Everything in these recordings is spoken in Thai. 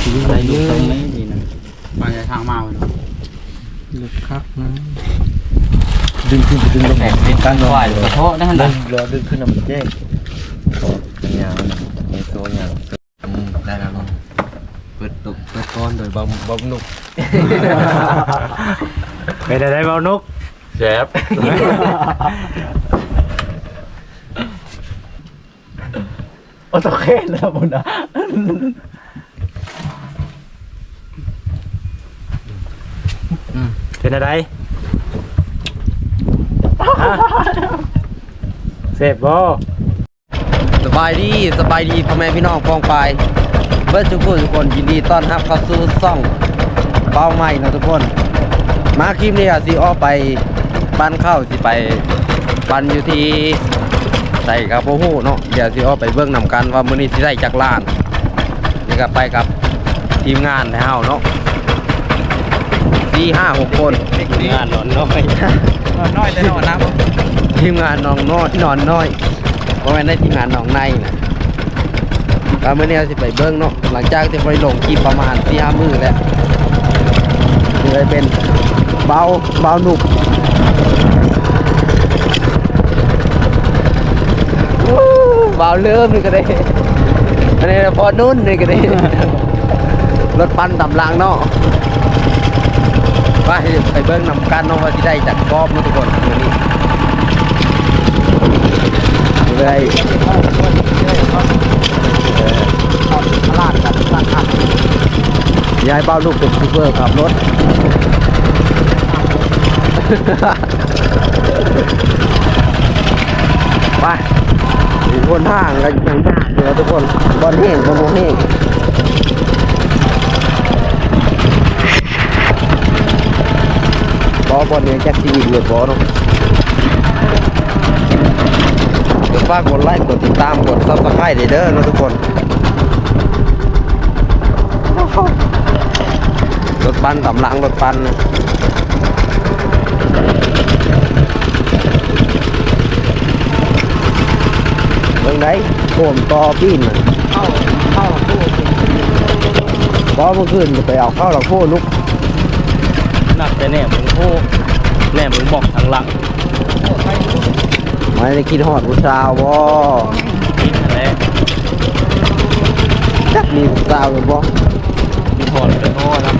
อะไรลูกตรงนี้นี่นะมาจากทางมาเนาะลึกคักนะดึงขึ้นดึงลงแหมเป็นการไหวกระเทาะนั่นดึนะงรอดึงขึ้นน้ำแจ้งเป็นยาวนะในตัวยาวได้แล้วมั้งเปิดตุกเปิดก้อนโดยบอมบอมนุกเป็นอะไรเบานกแซ่บโอ้ตะเคนแล้วบุญนะ เป็นอะไรฮะเสพบ่สบายดีสบายดีพ่อแม่พี่น้องปองไปเบิร์ดทุกคนทุกคนยินดีต้อนรับเข้าสู่ซ่องเป้าใหม่นะทุกคน มาคลิปนี้อะสิออไปบ้านเข้าสิไปปันอยู่ที่ใส่กับโบฮู้เนาะเดี๋ยวสิออไปเบิ่งนำกันว่ามื้อนี้สิได้จากล้านนี่ก็ไปกับทีมงานแล้วเนาะ สี่ห้าหกคนงานนอนน้อยน้อยแต่นอนนะทีมงานน้องน้อยนอนน้อยเพราะว่าในทีมงานน้องในนะก็เมื่อนี้เราสิไปเบิ้งเนาะหลังจากที่ไปลงคลิปประมาณสี่ห้ามือแล้วนี่เลยเป็นเบาเบาหนุกวู้เบาเริ่มนี่ก็ได้ อันนี้พอนุ่นนี่ก็ได้ รถปั้นตำรางเนาะ ไปไปเบิ้งนำกันเนาะว่าที่ได้จากกอบเนาะทุกคนวันนี้เลยตลาดกับตลาดขับยายเป้าลูกเป็นซูเปอร์ขับรถไปอีกคนห้างกันยังบ้าเดี๋ยวทุกคนบอลแห้งบอลแห้ง บอบอลเนี่ยแจ็คซีเหลือบอเนาะกดฝากกดไลค์กดติดตามกดซับสไครต์เด้อนะทุกคนรถปันตำหลังรถปันนะเบิ่งไหนโผมต่อปีนน่ะเข้าเข้าพอเมื่อคืนจะไปเอาเข้าวหลักโพลุกนักแต่แน่มึ งโอ้แน่มึงบอกทางหลังไม่ได้คิดฮอดผู้สาวบ่นี่แหละจักมีผู้สาวหรือบ่มีหอดเป็นหอดนะ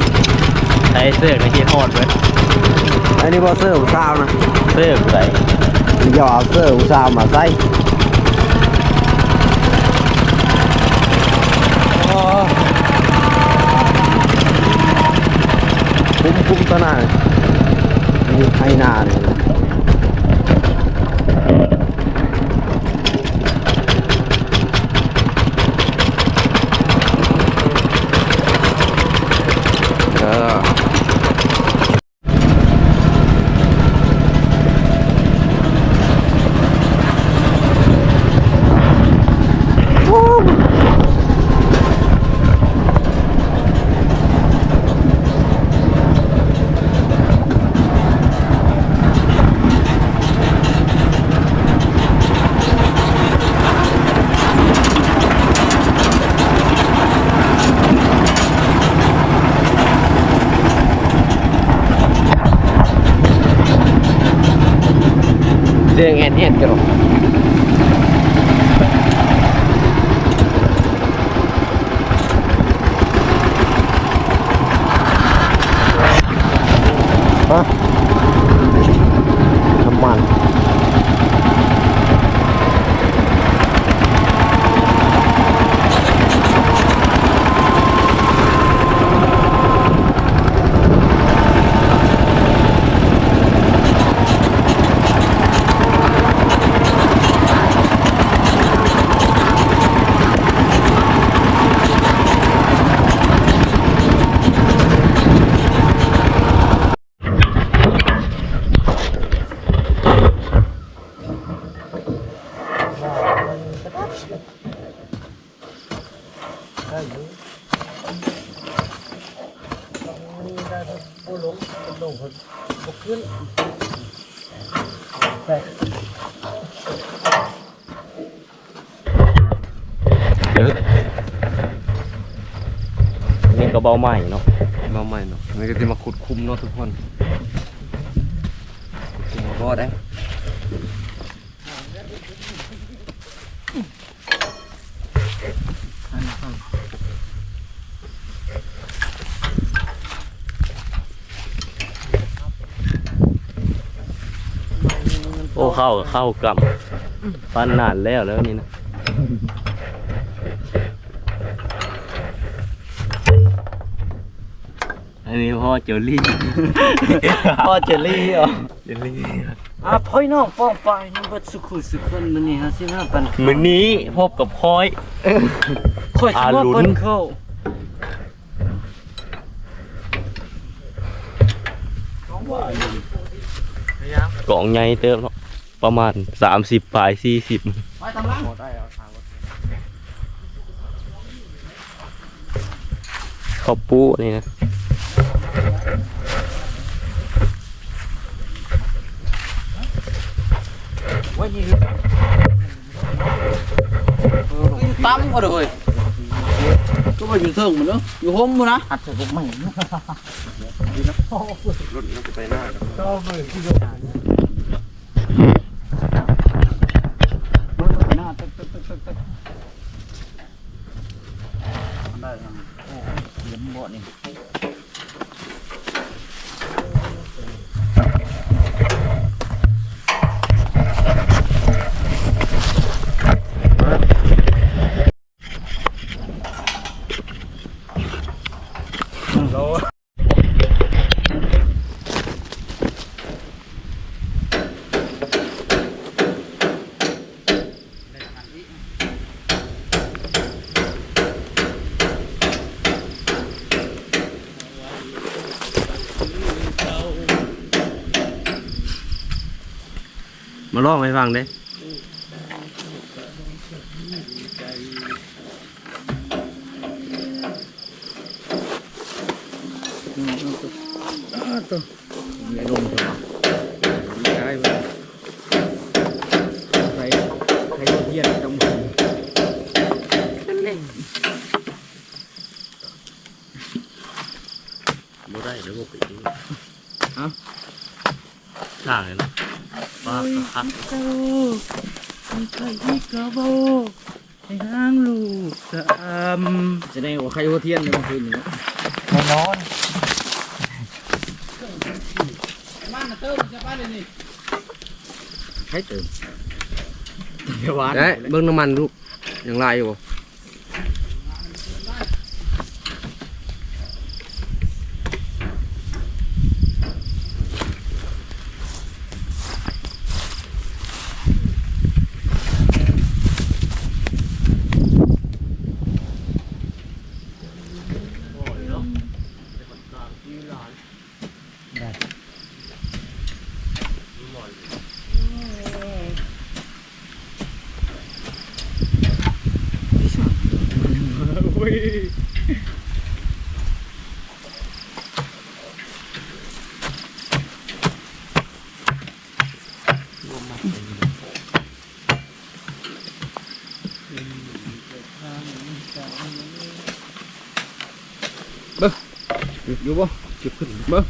ใช้เสื้อในที่หอดไว้อันนี้บ่เสื้อผู้สาวนะเสื้อใส่อย่าเอาเสื้อผู้สาวมาใส่คุ้มคุ้มตัวหน้านี่ ให้หน้าเลย เรื่ เยอะนี่ก็เบาใหม่เนาะเบาใหม่เนาะนี่ก็จะมาขุดคุ้มเนาะทุกคนคุมก็ได้โอ้เข้าเข้ากำปันนานแล้วแล้วนี่นะ อันนี้พ่อเจอรี่ พ่อเจลลี่เหรอเจอรี่อะพ่อยน้องป้องไปน้องเบิดสุขุสุขคนมื้อนี้ฮะสิมาปันมื้อนี้พบกับพลอยค่อยสิอามาลุ้นเปิ้นเข้ากล่องใหญ่เติมเนาะประมาณสามสิบปลายสี่สิบไปตามหลังข้าวปูนี่นะ ไว้นี่อยู่ตั้มก็เด้อเฮ้ยก็บ่อยู่เทิงมันเนาะอยู่ห่มบ่นะหัดใส่พวกใหม่รถน่าจะไปหน้าครับหน้าตึกตึกตึกตึกตึกได้ยังโอ้เหลี่ยมบ่นี่ มาลองให้ฟังเด้ ไม่ลงใช่ปะ ใช่ ใครใครเทียนจังหวะ บ่ได้แล้วบ่ไปอีกฮะใช่เนาะป้าคัก จะได้ว่าใครเทียนในเมื่อคืนนี้นอนมันเติมจะไปเลยนี่ให้เติมเดี๋ยวหวานได้เบิ่งน้ำมันลูกยังลายอ ยู่บ่อยู่บ่จุดขึ้นเบิ่ง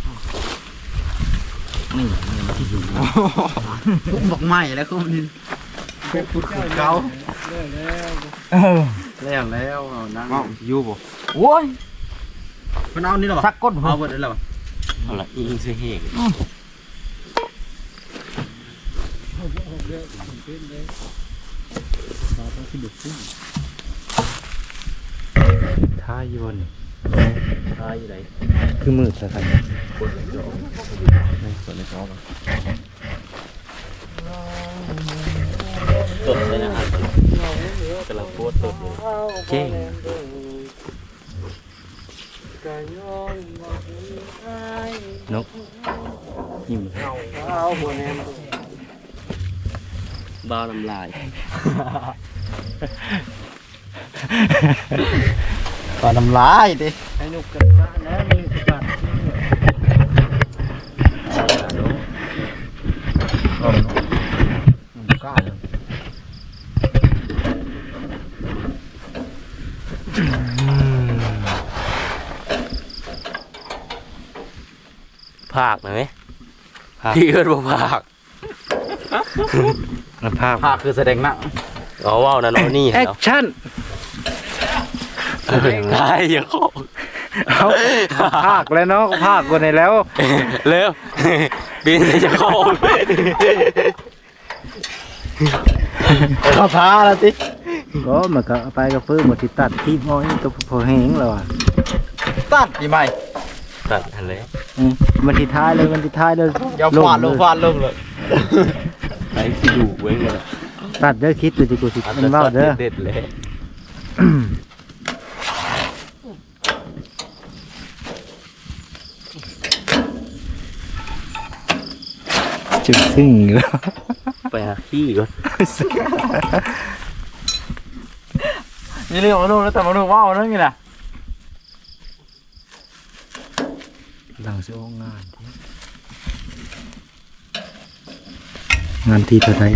นี่ที่อยู่ทุกบอกใหม่แล้วคุณนี่เป็นพุดเก่า แล้วแล้วเอานั่งเอ้าอยู่บ่โอ้ยมันเอานี่หรอสักก้นเอาเบิดได้แล้วเอาละอิงเสียเหงท่ายวนท่าอยู่ไหนคือมือใส่ใส่กดในจอไม่กดในจอป่ะตดเลยนะฮะ กำลังโคตรตดเลยเจ๊งนกหิมบ้าน้ำลายปลาน้ำลายดิให้นุกกันซะนะมีสกัดกล้าเลย อ ภาคนะไหมพี่เอิ้นบ่ภาคมันภาคภาคคือแสดงหนังเอาเว้านั่นเอานี่แอให้คเนาะชั่นได้อย่าขอเอาภาคแล้วเนาะภาคกว่านี้แล้ว เร็วบินจะเข้าข้าพาแล้วสิก็มันก็เอาไปกับฟื้นหมดที่ตัดที่ม้อยก็พอแห้งแล้วอะตัดดีไหมตัดทันเลยอื มมันที่ท้ายเลยมันที่ท้ายเลยอย่าฟาดลงฟาดลงเลยไอ้ที่ดูเว้ยเลยตัดเด้อคิดดูสิกูสิมันเว้าเด้อเด็ดเลยจึงซึ่งแล้วไปหาขี้ก่อนนี่เรื่องของลูกแล้วแต่มาลูกว้าวนั่นไงล่ะ หลังสิโองานที่งานที่เท่าไหร่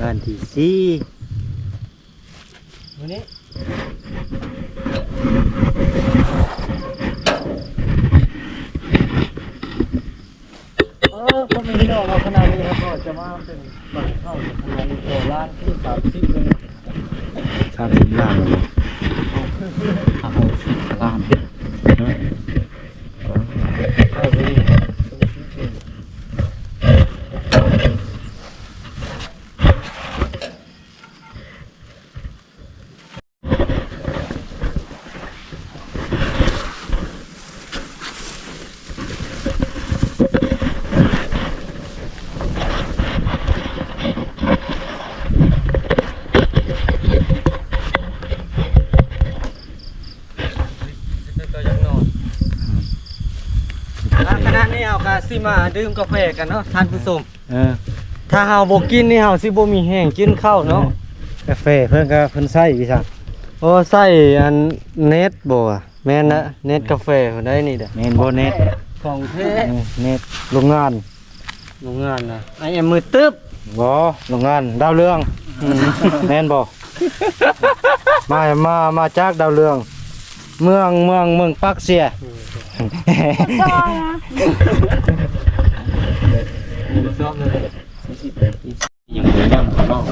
งานที่สี่วันนี้เออก็มีดอกเราขนาดนี้ครับก็จะมาเป็นบัตรเข้าขนาดนี้โอล้านที่สามสิบเลยสามสิบล้านเลยเอาสิบล้านขณะ นี้เอากาซิมาดื่มกาแฟกันเนาะท่านผู้ชมเออถ้าเฮาบ่กินนี่เฮาสิบ่มีแห้งกินข้าวเนาะกาแฟเพิ่นก็เพิ่นใส่พี่ซักโอ้ใส่อันเน็ตบ่อะแม่นนะเน็ตกาแฟคนได้นี่เด้อแม่นบ่เน็ตของแท้เออเน็ตโรงงานโรงงานนะไอเอ็มมือตึ๊บบ่โรงงานดาวเรืองแม่นบ่มามามาจากดาวเรือง เมืองเมืองเมืองปักเสียยังเหลือย่างข้างนอก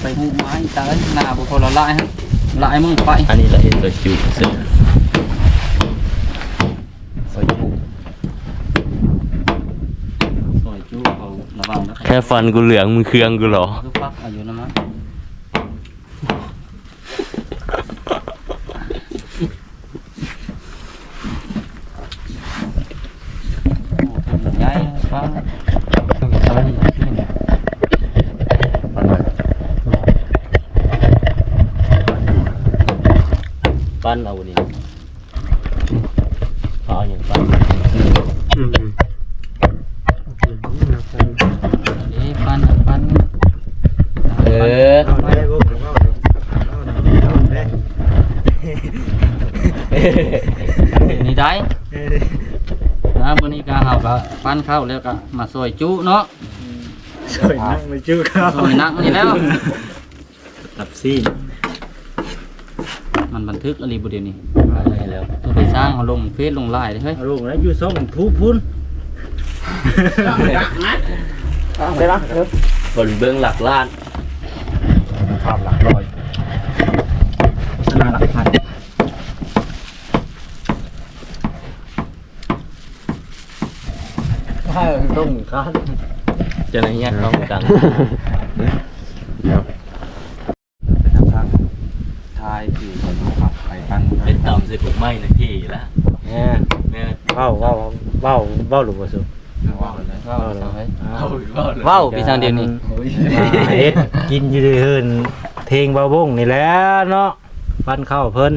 ไปหูไม้ตายหน้าบ่พอละลายฮะลายมึงไปอันนี้ละเอ็นตัวจุเสร็จซอยจุซอยจูเอาระวังนะแค่ฟันกูเหลืองมึงเคืองกูเหรอ คือปักอายุนะมั้งโอ้เป็นใหญ่ฟังอะไรนี่ ปั้นเอาวันนี้เอาอย่างปั้นเอ๊ะปันปันเออนี่ได้นะวันนี้ก็เฮาก็ปั้นข้าวแล้วก็มาซอยจุเนาะสวยนั่งไม่ชื่อครับซอยนักนี่แล้วตับซี่มันบันทึกอะไรบ่เดี๋ยวนี้อะไร แล้วตัวไปสร้างเอาลงเฟซลงไลน์เด้อเฮ้ยเอาลงแล้วอยู่ซ่องผู้พุ่นบนเบื้องหลักล้านภาพหลักร้อยโฆษณาหลักพันให้ต้องคานจะไหนแยกเขาดัง ทายคือไปปั้น เป็นต่ำสิผมไม่นะพี่แล้ว แหม่ แม่ เว้าเว้าเว้าเว้าหรือบ่สุว้าวเลยว้าวเลยเฮ้ยเอาเอาเลยว้าวพี่ช่างเดียวนี้มาเฮ็ดกินอยู่เฮือนเพลงเบาบงนี่แหละเนาะปั้นข้าวเพิ่น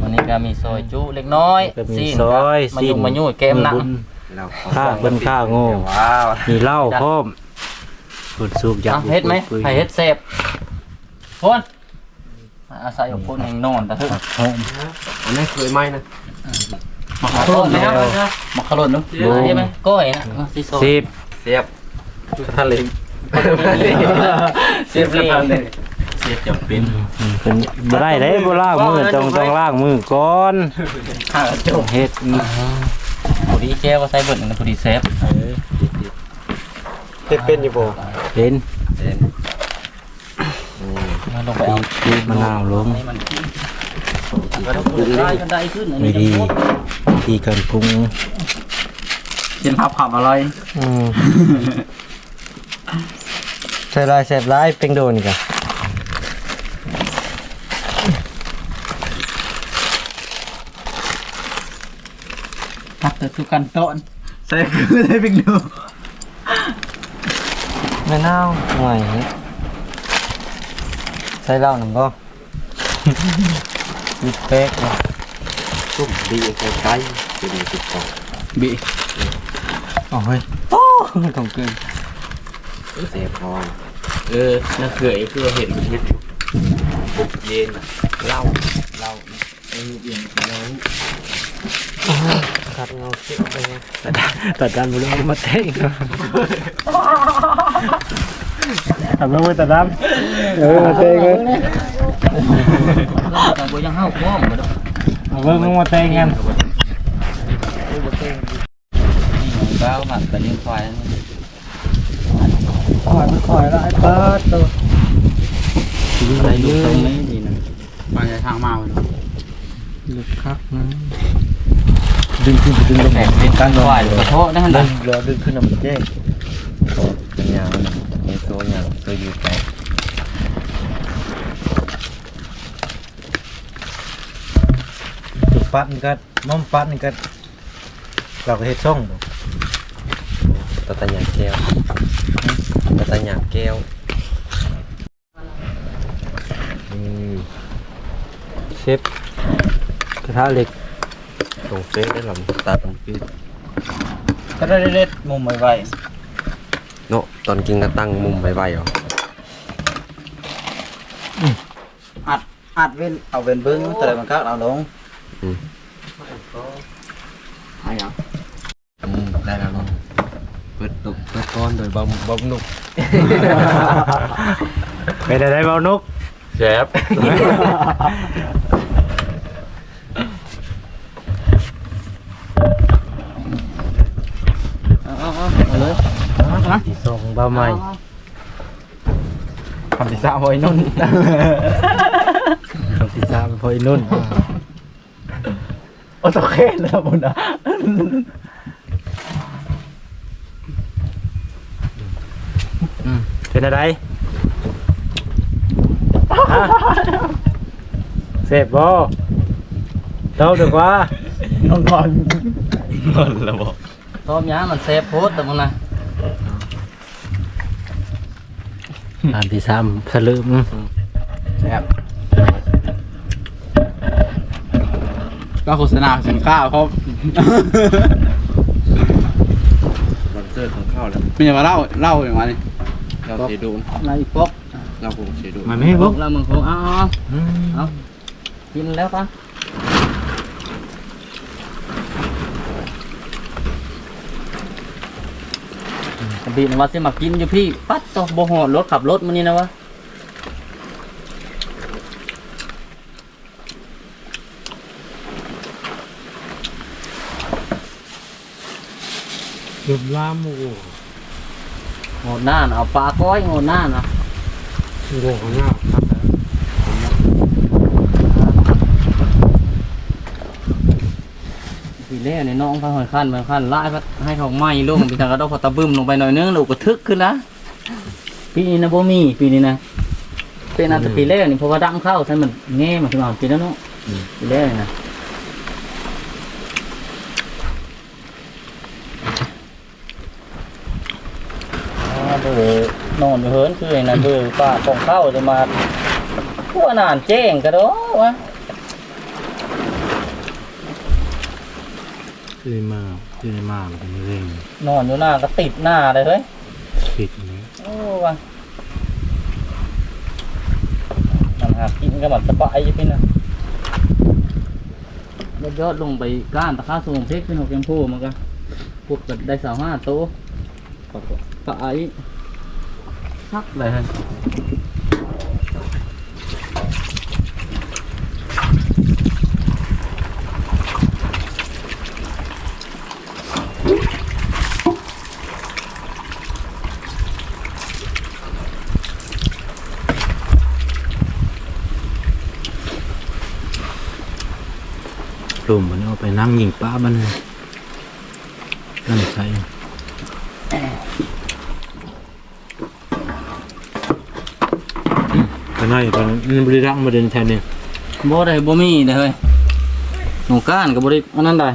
วันนี้ก็มีซอยจุเล็กน้อยก็มีซีนซอยมายุ่งมายุ่ยแกมหนังบุญข้าเพิ่นข้าโง่ว้าวมีเหล้าพร้อมเพิ่นสูบยาเฮ็ดไหมให้เฮ็ดเสพคนอาศัยของคนแห่งนอนแต่เถอะหอมอันนี้เคยไหมนะ มาขลุ่นแล้วมาขลุ่นเนาะใช่ไหมก้อยนะซีโซ่สิบเสียบทะเลเสียบเลยเฮ็ดจำเป็นอืมเป็นบ่ได้เด้บ่ล้างมือต้องต้องล้างมือก่อนข้าวจบเฮ็ดอืมพอดีแก้วก็ใส่เบิดนะพอดีเซฟเฮ็ดเป็นอยู่บ่เป็นเป็นอืมมาลงไปเอาบีบมะนาวลงให้มันก็ต้องปลูกได้ กันได้ขึ้นอันวินี้ธีวิธีการปรุงกินผับผับอร่อยอืมใส่ลายแซ่บลายเป็นโดนกะผักแต่สุกันโตนใส่คือได้เป็นดูมะนาวหน่อยใส่เหล้าหนึ่งบ่มีเป๊กบ่ซุป ดีใส่ไก่เป็นติดต่อบีอ๋อเฮ้ยโอ้ต้องเกินเซฟพอเออน่าเคยคือเห็นเฮ็ดเย็นอะเหล้าเหล้าเออเย็นแล้วขัดเงาเก็บไปไงตัดด้านบนเอามาเต้งทำมือตัดด้านเออมาเต้งเลยแต่บ่ยังเฮาพร้อมบ่ดอกเอาเบิ่งมึงมาเต้งกันนี่ของเก้าหมักกับเลี้ยงควาย นั่นคอยมันคอยแล้วไอ้เปิดตัวอะไรลูกตรงนี้นี่นะมาจากทางมาเลยลึกคักนะดึงขึ้นดึงลงแหกเป็นการควายกระโทษนั่นแหดึละงเรือดึงขึ้นน้ำเจ๊ง เป็นยาวนะในโซ่ยาวโซ่อยู่ไกล จุด ปัดนี่ก็ม้อมปัดนี่ก็เราก็เฮ็ดช่องบ่ตะตะหยางแก้วตะตะหยางแก้วอืมเชฟกระทะเหล็กตรงเฟซได้หรอตัดตรงเฟซก็ได้เล็ดมุมไว้เนาะตอนกินก็ตั้งมุมไว้ๆเหรออัดอัดเว้นเอาเว้นเบิ้งแต่มันก็เอาลง อืมอะไรอย่างอืมได้แล้วเนาะเปิดตุกเปิดก้อนโด ยบำบำนุกไปได้ได้เบานกแซบเอาเอาเอาเลยเอาที่ส่งเบาใหม่คำที่สามไว้นุ่นคำที่สามพออีนุ่นโอ้ตะเคสแล้วบุญอะเป็นอะไรฮะเสพบ่เต้าดีกว่าน้องก่อนนอนแล้วบอกต้มยามันเซฟโพสแต่มึงนะอันที่สามสลืมแซ่บ ก็โฆษณาสินค้าเขามันเสื้อของข้าวแล้วไม่ใช่มาเล่าเล่าอย่างไรนี่เราเสียดูอะไรพกเราคงเสียดูมันไม่ให้บุกแล้วมึงคงเอาเอาเอากินแล้วปะบีนว่าสิมากินอยู่พี่ ปัดต่อบ่หอดรถขับรถมันนี่นะวะ หยุดล่ามโอ้โงดหน้าน่ะเอาปลาก้อยโงดหน้านะโง่ของหน้าครับปีแรกเนี่ยน้องพาหอยขั้นมาขั้นไล่พัดให้เขาไหม้ลงไปทางกระดอกพอตะบึ้มลงไปหน่อยนึงลูกก็ทึกขึ้นนะปีนี้นะบ่มีปีนี้นะเป็นอันแต่ปีแรกนี่เพราะว่าดังเข้าใช่มันแง่มาขึ้นมาปีแล้วเนาะปีแรกนี่นะเบอร์ นอนอยู่เฮิร์นคือไอ้นั่นเบอร์ป้าของเข้าจะมาขั้วนานแจ้งกระโดดวะคือมาคือมาเป็นเร่งนอนอยู่หน้าก็ติดหน้าเลยเฮ้ยผิดนี้โอ้ว่ะมันหากินก็มันสบายอยู่พี่นะยอดยอดลงไปก้านตะข้าสูงเพชรขึ้นหกแกงพูมันก็พวกก็ได้สาวห้าโตะปะไอ้ hấp lại thôi trùm mà nó phải năng nhìn ba bên này. Nó này. าไปนั่งยิงป้าบ้านเลยนั่นน่าอยู่บริรักมาเดินแทนเนี่ยบ่ได้บ่มีเด้เฮ้ยหนูก้านก็บ่ได้อันนั้นได้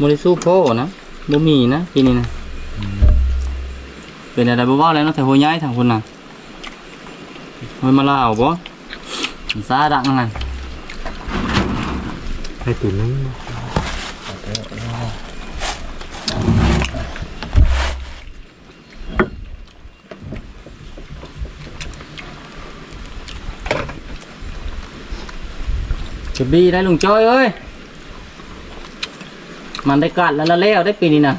บ่ได้สู้พ่อนะบ่มีนะปีนี้นะเป็นอะไรบ่เว้าแล้วนะแต่หัวย้ายทางคนน่ะเฮ้ยมาลาวบ่ซาดังนั่นให้ตุ่นนั้น จะบีได้ลุงจ้อยเอ้ย มันได้กัดแล้วละแล้วได้ปีนี้นะ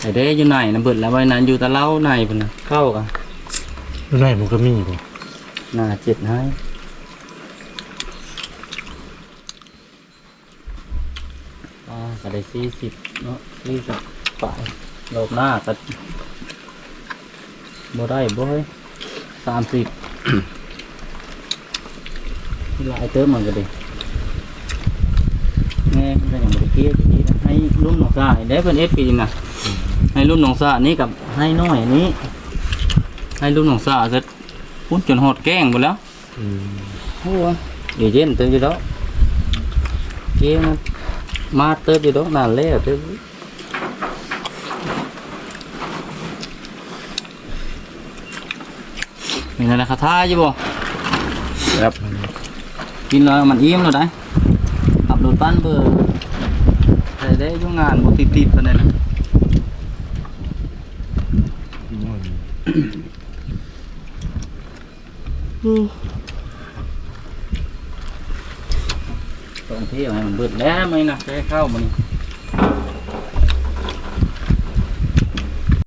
ไอ้เด้อยู่ไหนนะเบิดแล้วไว้นั้นอยู่ตะเล่าในพุ่นนะเข้ากันไม่ได้มันก็มีบ่หน้าเจ็ดให้อ่าก็ได้สี่สิบเนาะสี่สิบฝ่ายรอบหน้าก็บ่ได้บ่เฮ้ยสามสิบ หลายเติมมันก็ดีแม่ก็ยังบริเกียทีนะให้รุ่มหนองสาได้เป็นเอฟปีนะให้รุ่มหนองสานี้กับให้น้อยนี้ให้รุ่มหนองสาจะพุ่นจนหอดแกล้งหมดแล้วอืมโอ้ยเดี๋ยวเย็นเติมอยู่แล้วเกมมันมาเติมอยู่แล้วนานแล้วเติมมีอะไรคาถาอยู่บ่ครับ กินแล้วมันอิ่มแล้วได้ขับรถปั้นเบอร์ใส่ได้ยุ่งงานบ่ติดติดๆปานใดนะตรงที่ให้มันเบิดแล้วไหมนะแค่เข้ามานี่